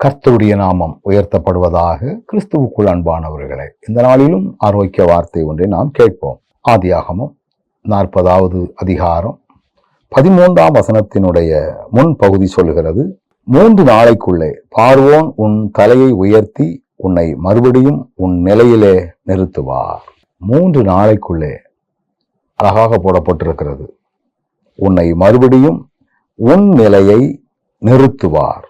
கர்த்தருடைய நாமம் உயர்த்தப்படுவதாக கிறிஸ்துவுக்குள் அன்பானவர்களே இந்த நாளிலும் ஆரோக்கிய வார்த்தை ஒன்றை நாம் கேட்போம். ஆதியாகமும் நாற்பதாவது அதிகாரம் பதிமூன்றாம் வசனத்தினுடைய முன் பகுதி சொல்கிறது மூன்று நாளைக்குள்ளே பார்வோன் உன் தலையை உயர்த்தி உன்னை மறுபடியும் உன் நிலையிலே நிறுத்துவார். மூன்று நாளைக்குள்ளே அழகாக போடப்பட்டிருக்கிறது உன்னை மறுபடியும் உன் நிலையை நிறுத்துவார்.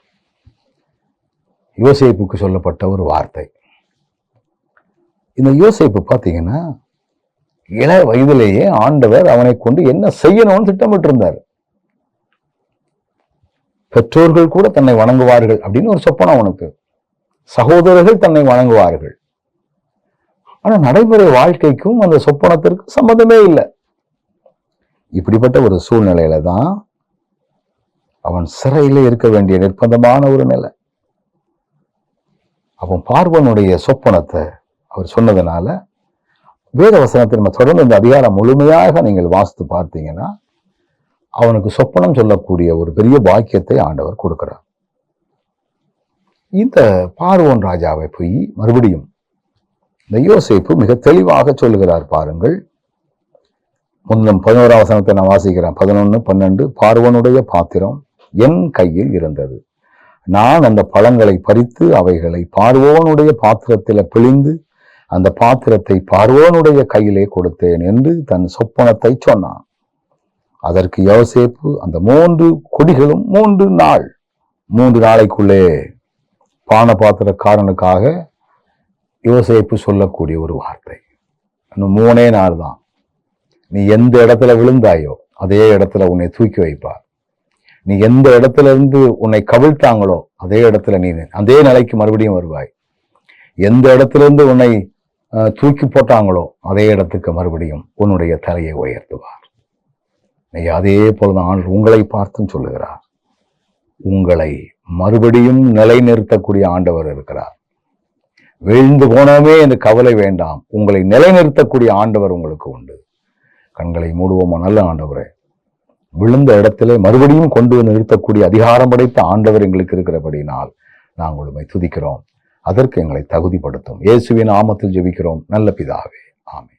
யோசிப்புக்கு சொல்லப்பட்ட ஒரு வார்த்தை. இந்த யோசிப்பு பார்த்தீங்கன்னா இள வயதிலேயே ஆண்டவர் அவனை கொண்டு என்ன செய்யணும்னு திட்டமிட்டிருந்தார். பெற்றோர்கள் கூட தன்னை வணங்குவார்கள் அப்படின்னு ஒரு சொப்பனம் அவனுக்கு சகோதரர்கள் தன்னை வணங்குவார்கள். ஆனா நடைமுறை வாழ்க்கைக்கும் அந்த சொப்பனத்திற்கும் சம்மந்தமே இல்லை. இப்படிப்பட்ட ஒரு சூழ்நிலையில தான் அவன் சிறையில் இருக்க வேண்டிய நிர்பந்தமான ஒரு நிலை. அவன் பார்வனுடைய சொப்பனத்தை அவர் சொன்னதுனால வேத வசனத்தை நம்ம தொடர்ந்து இந்த அதிகாரம் முழுமையாக நீங்கள் வாசித்து பார்த்தீங்கன்னா அவனுக்கு சொப்பனம் சொல்லக்கூடிய ஒரு பெரிய பாக்கியத்தை ஆண்டவர் கொடுக்கிறார். இந்த பார்வோன் ராஜாவை போய் மறுபடியும் இந்த மிக தெளிவாக சொல்லுகிறார் பாருங்கள். முன்னம் பதினோராவசனத்தை நான் வாசிக்கிறேன். பதினொன்று பன்னெண்டு பார்வனுடைய பாத்திரம் என் கையில் இருந்தது. நான் அந்த பழங்களை பறித்து அவைகளை பார்வோனுடைய பாத்திரத்தில் பிழிந்து அந்த பாத்திரத்தை பார்வோனுடைய கையிலே கொடுத்தேன் என்று தன் சொப்பனத்தை சொன்னான். அதற்கு யோசேப்பு அந்த மூன்று கொடிகளும் மூன்று நாள் மூன்று நாளைக்குள்ளே பான பாத்திரக்காரனுக்காக யோசேப்பு சொல்லக்கூடிய ஒரு வார்த்தை. இன்னும் மூணே நாள் தான் நீ எந்த இடத்துல விழுந்தாயோ அதே இடத்துல உன்னை தூக்கி வைப்பார். நீ எந்த இடத்துல இருந்து உன்னை கவிழ்த்தாங்களோ அதே இடத்துல நீ அதே நிலைக்கு மறுபடியும் வருவாய். எந்த இடத்துல இருந்து உன்னை தூக்கி போட்டாங்களோ அதே இடத்துக்கு மறுபடியும் உன்னுடைய தலையை உயர்த்துவார். நீ அதே போலதான் ஆண்டு உங்களை பார்த்தும் சொல்லுகிறார். உங்களை மறுபடியும் நிலைநிறுத்தக்கூடிய ஆண்டவர் இருக்கிறார். விழுந்து போனோமே இந்த கவலை வேண்டாம். உங்களை நிலைநிறுத்தக்கூடிய ஆண்டவர் உங்களுக்கு உண்டு. கண்களை மூடுவோமா நல்ல ஆண்டவரே. விழுந்த இடத்திலே மறுபடியும் கொண்டு வந்து நிறுத்தக்கூடிய அதிகாரம் படைத்த ஆண்டவர் எங்களுக்கு இருக்கிறபடினால் நாங்கள் உண்மை துதிக்கிறோம். அதற்கு எங்களை தகுதிப்படுத்தும். இயேசுவின் ஆமத்தில் ஜெபிக்கிறோம். நல்ல பிதாவே. ஆமே